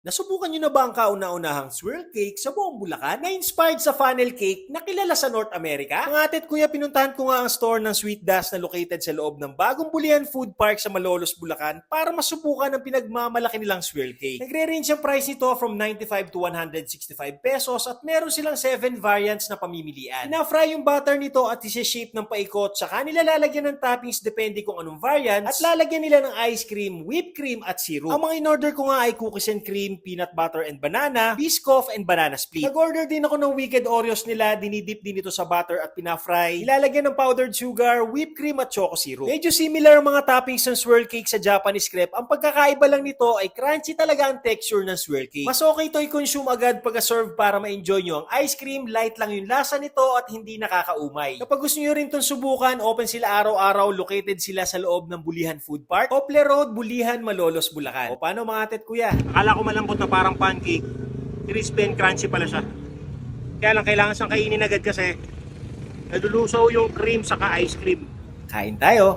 Nasubukan nyo na ba ang kauna-unahang swirl cake sa buong Bulacan na inspired sa funnel cake na kilala sa North America? Mga ate at kuya, pinuntahan ko nga ang store ng Sweet Das na located sa loob ng bagong Bulian Food Park sa Malolos, Bulacan para masubukan ang pinagmamalaki nilang swirl cake. Nagre-range ang price nito from 95 to 165 pesos at meron silang 7 variants na pamimilian. Ina-fry yung butter nito at isi-shape ng paikot saka nilalagyan ng toppings depende kung anong variant at lalagyan nila ng ice cream, whipped cream at syrup. Ang mga in-order ko nga ay cookies and cream, peanut butter and banana, biscoff and banana split. Nag-order din ako ng Wicked Oreos nila, dinidip din ito sa butter at pinafry. Ilalagyan ng powdered sugar, whipped cream at choco syrup. Medyo similar mga toppings ng swirl cake sa Japanese crepe. Ang pagkakaiba lang nito ay crunchy talaga ang texture ng swirl cake. Mas okay ito i-consume agad pagka-serve para ma-enjoy nyo ang ice cream, light lang yung lasa nito at hindi nakakaumay. Kapag gusto nyo rin itong subukan, open sila araw-araw, located sila sa loob ng Bulihan Food Park, Ople Road, Bulihan, Malolos, Bulacan. O paano mga atet kuya? Akala ko malambot na parang pancake. Crispy and crunchy pala siya. Kaya lang kailangan siyang kainin agad kasi nalulusaw yung cream saka ice cream. Kain tayo!